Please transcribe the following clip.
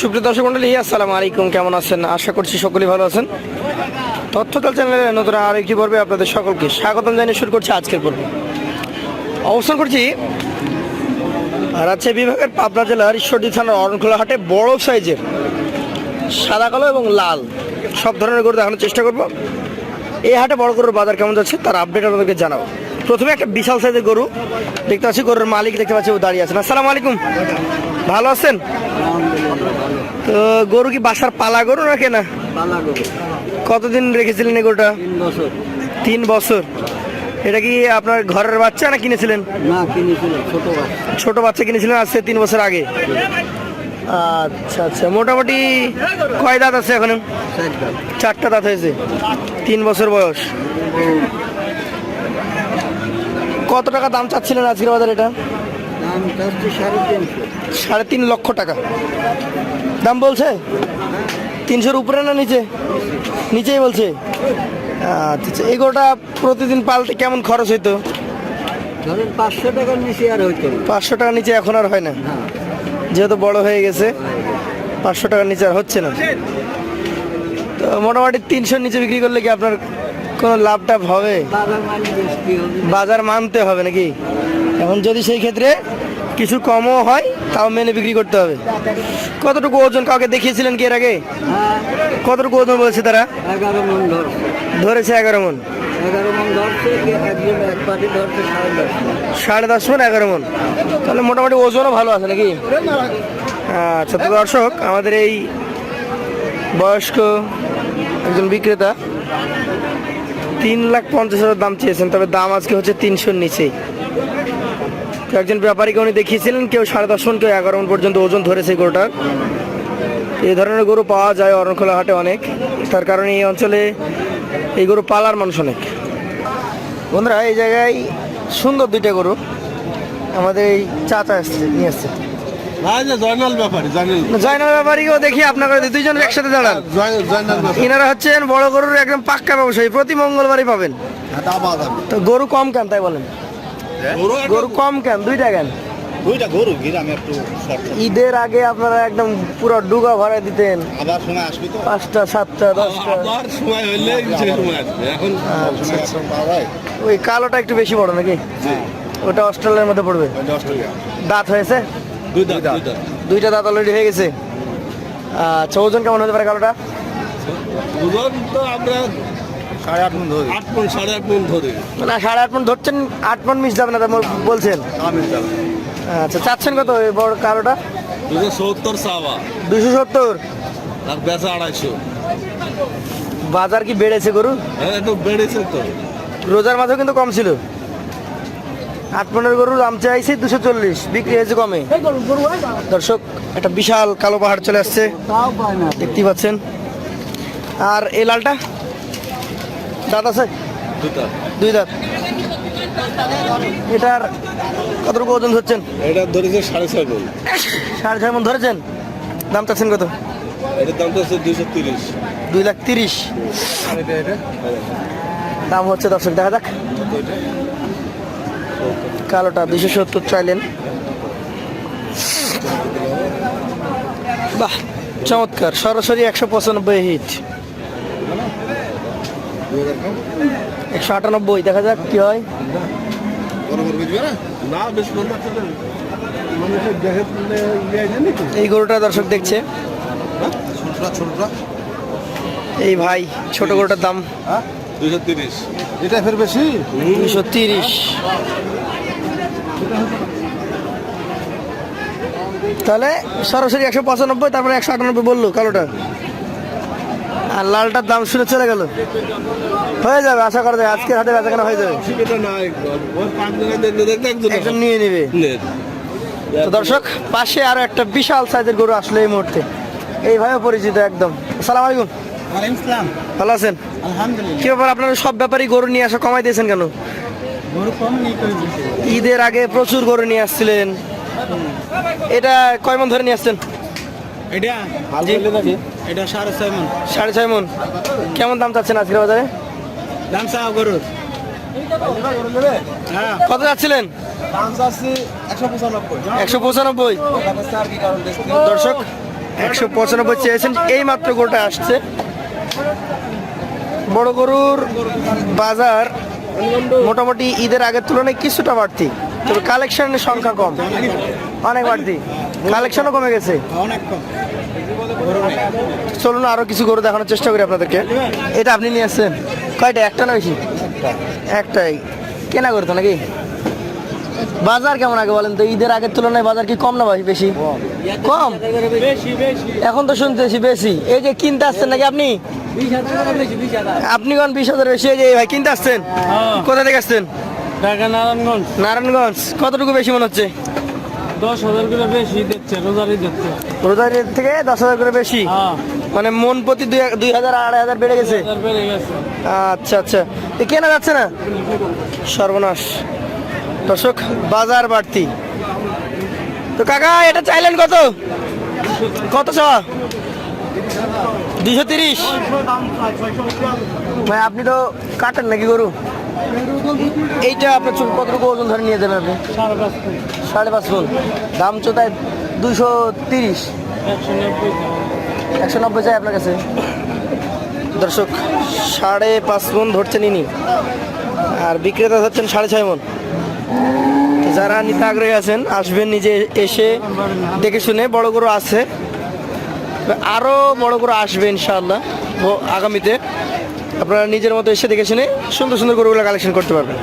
সুপ্রিয় দর্শক মন্ডলী, আসসালামু আলাইকুম। কেমন আছেন? আশা করছি সকলেই ভালো আছেন। তথ্যকাল চ্যানেলের নতুন আর একটি পর্বে আপনাদের সকলকে স্বাগতম জানিয়ে শুরু করছি আজকের পর্ব। অবস্থান করছি রাজশাহী বিভাগের পাবনা জেলার ঈশ্বরদী থানার অরণখোলা হাটে, বড় সাইজের সাদা, কালো এবং লাল। সব ধরনের গরু দেখানোর চেষ্টা করব। এই হাটে বড় গরুর বাজার কেমন যাচ্ছে, তার আপডেট আপনাদেরকে জানাব। প্রথমে একটা বিশাল সাইজের গরু। দেখতে পাচ্ছি গরুর মালিক দেখতে পাচ্ছি ও দাঁড়িয়ে আছেন। আসসালামু আলাইকুম। ভালো আছেন? তো গরু কি বাসার পালা গরু না কেনা? কতদিন রেখেছিলেন এই গরুটা? তিন বছর। এটা কি আপনার ঘরের বাচ্চা না কিনেছিলেন? না কিনেছিল ছোট বাচ্চা। ছোট বাচ্চা কিনেছিলেন আজকে তিন বছর আগে? আচ্ছা আচ্ছা। মোটামুটি কয় দাঁত আছে এখন? চারটা দাঁত হয়েছে। তিন বছর বয়স। কত টাকা দাম চাচ্ছিলেন আজকের বাজার এটা? সাড়ে তিন লক্ষ টাকা। দাম বলছে? তিনশোর উপরে না নিচে? নিচেই বলছে। আচ্ছা আচ্ছা এগুলোটা প্রতিদিন পালতে কেমন খরচ হইতো? ধরেন পাঁচশো টাকার নিচে আর হইতো পাঁচশো টাকার নিচে এখন আর হয় না? না। যেহেতু বড় হয়ে গেছে পাঁচশো টাকার নিচে আর হচ্ছে না। তো মোটামুটি তিনশোর নিচে বিক্রি করলে কি আপনার কোনো লাভ টাভ হবে? বাজার মানে মানতে হবে নাকি? এখন যদি সেই ক্ষেত্রে কিছু কমও হয় তাও মেনে বিক্রি করতে হবে। কতটুকু ওজন কাউকে দেখিয়েছিলেন কি এর আগে? হ্যাঁ। কতটুকু ওজন বলেছে তারা? এগারো মন ধরেছে এগারো মন। সাড়ে দশ মন এগারো মন। তাহলে মোটামুটি ওজনও ভালো আছে নাকি? আচ্ছা তো দর্শক আমাদের এই বয়স্ক একজন বিক্রেতা তিন লাখ পঞ্চাশ হাজার দাম চেয়েছেন, তবে দাম আজকে হচ্ছে তিনশোর নিচেই একজন ব্যাপারীকে উনি দেখিয়েছিলেন, কেউ সাড়ে দশ কেউ এগারো মন পর্যন্ত ওজন ধরেছে গরুটার। এই ধরনের গরু পাওয়া যায় অরণখোলা হাটে অনেক। তার কারণে এই অঞ্চলে এই গরু পালার মানুষ অনেক। বন্ধুরা, এই জায়গায় সুন্দর দুইটা গরু। আমাদের এই চাচা আসছে নিয়ে আসছে জয়নাল ব্যাপারী জয়নাল জয়নাল ব্যাপারীকেও দেখি আপনারা দুইজন একসাথে দাঁড়ান। ইনারা হচ্ছেন বড় গরুর একদম পাক্কা ব্যবসায়ী প্রতি মঙ্গলবারই পাবেন। তো গরু কম কেন তাই বলেন? গরু কম কেন দুইটা কেন? দুইটা গরু গ্রামে একটু ঈদের আগে আপনারা একদম পুরো ডুগা ভরায় দিতেন। আবার সময় আসবে তো? পাঁচটা সাতটা দশটা। আবার সময় হইলে সময় আসবে। এখন সময় এখন পাওয়া যায়। ওই কালোটা একটু বেশি বড় নাকি? হ্যাঁ ওটা অস্ট্রেলিয়ার মধ্যে পড়বে। দাঁত হয়েছে? দুইটা দাঁত অলরেডি হয়ে গেছে। আচ্ছা ওজন কেমন হতে পারে কালোটা? ওজন তো আমরা সাড়ে আট মন ধরি। আট মন সাড়ে আট মন ধরি। মানে সাড়ে আট মন ধরছেন আট মন মিস যাবে না বলছেন? যাব। আচ্ছা চাচ্ছেন কত এই বড় কালোটা? দুশো সত্তর সাবা দুশো সত্তর? আর বেচা আড়াইশো। বাজার কি বেড়েছে গরু? হ্যাঁ একটু বেড়েছে তো। রোজার মাঝেও কিন্তু কম ছিল। আট মনের গরুর দাম চাইছে দুশো চল্লিশ বিক্রি হয়েছে কমে। দর্শক একটা বিশাল কালো পাহাড় চলে আসছে। দেখতেই পাচ্ছেন। আর এই লালটা? দাঁত আছে? দুই দাঁত। এটার কতটুকু ওজন ধরছেন? এটা ধরেছে সাড়ে ছয় মন। সাড়ে ছয় মন ধরেছেন? দাম চাচ্ছেন কত? এটার দাম তো হচ্ছে দুশো তিরিশ। দুই লাখ তিরিশ। দাম হচ্ছে দর্শক দেখা যাক। কালোটা দুশো সত্তর চাইলেন। বাহ চমৎকার। সরাসরি একশো পঁচানব্বই হিট একশো আটানব্বই দেখা যাক কি হয়। এই গরুটা দর্শক দেখছে। এই ভাই ছোট গরুটার দাম দুশো তিরিশ। এটা ফের বেশি দুশো তিরিশ। তাহলে সরাসরি একশো পঁচানব্বই তারপরে একশো আটানব্বই বলল কালোটা। আর লালটার দাম শুনে চলে গেল। হয়ে যাবে আশা করা যায়। আজকের হাতে বেচাকেনা হয়ে যাবে। একজন নিয়ে নেবে। তো দর্শক পাশে আরও একটা বিশাল সাইজের গরু আসলো এই মুহূর্তে। এইভাবে পরিচিত একদম। সালাম আলাইকুম। ভালো আছেন? আলহামদুলিল্লাহ। কি ব্যাপার আপনারা সব ব্যাপারই গরু নিয়ে আসা কমাই দিয়েছেন কেন? ঈদের আগে প্রচুর গরু নিয়ে আসছিলেন। এটা কয় মন ধরে নিয়ে আসছেন? এটা? এটা সাড়ে ছয় মন। সাড়ে ছয় মন। কেমন দাম চাচ্ছেন আজকের বাজারে? দাম চাও গরুর? হ্যাঁ। কত যাচ্ছিলেন? একশো পঁচানব্বই। একশো পঁচানব্বই। দর্শক একশো পঁচানব্বই চেয়েছেন। এই মাত্র গরুটা আসছে। বড় গরুর বাজার মোটামুটি ঈদের আগের তুলনায় কিছুটা বাড়তি, তবে কালেকশনের সংখ্যা কম। অনেক বাড়তি। কালেকশনও কমে গেছে। চলুন আরও কিছু গরু দেখানোর চেষ্টা করি আপনাদেরকে। এটা আপনি নিয়ে আসছেন? কয়টা? একটা না বেশি? একটাই। কেনা করতো নাকি? বাজার কেমন আগে বলেন তো? ঈদের আগের তুলনায় বাজার কি কম না ভাই বেশি? কম? এখন তো শুনতেছি বেশি। এই যে কিনতে আসছেন নাকি আপনি? আপনি কোন বিশ হাজার বেশি? এই যে ভাই কিনতে আসছেন? হ্যাঁ। কোথা থেকে আসছেন? নারায়ণগঞ্জ। নারায়ণগঞ্জ। কতটুকু বেশি মনে হচ্ছে? দশ হাজার করে বেশি দিচ্ছে রোজারি দিচ্ছে। রোজারির থেকে দশ হাজার করে বেশি? হ্যাঁ। মানে মন প্রতি দুই হাজার আড়াই হাজার বেড়ে গেছে? আচ্ছা আচ্ছা। কেনা যাচ্ছে না? সর্বনাশ। দর্শক বাজার বাড়তি। তো কাকা এটা চাইলেন কত? কত চাওয়া? দুশো তিরিশ। ভাই, আপনি তো কাটেন নাকি গরু? এইটা আপনার চুল কতটুকু ওজন ধরে নিয়ে যাবেন আপনি? সাড়ে পাঁচ ফুল। দাম চোতায় দুশো তিরিশ। একশো নব্বই চাই আপনার কাছে। দর্শক, সাড়ে পাঁচ মন ধরছেন ইনি। আর বিক্রেতা ধরছেন সাড়ে ছয় মন। যারা নিতে আগ্রহী আছেন, আসবেন নিজে এসে দেখে শুনে বড় গরু আছে। আরও বড় করে আসবে ইনশাআল্লাহ আগামীতে। আপনারা নিজের মতো এসে দেখে শুনে সুন্দর সুন্দর গরুগুলো কালেকশন করতে পারবেন।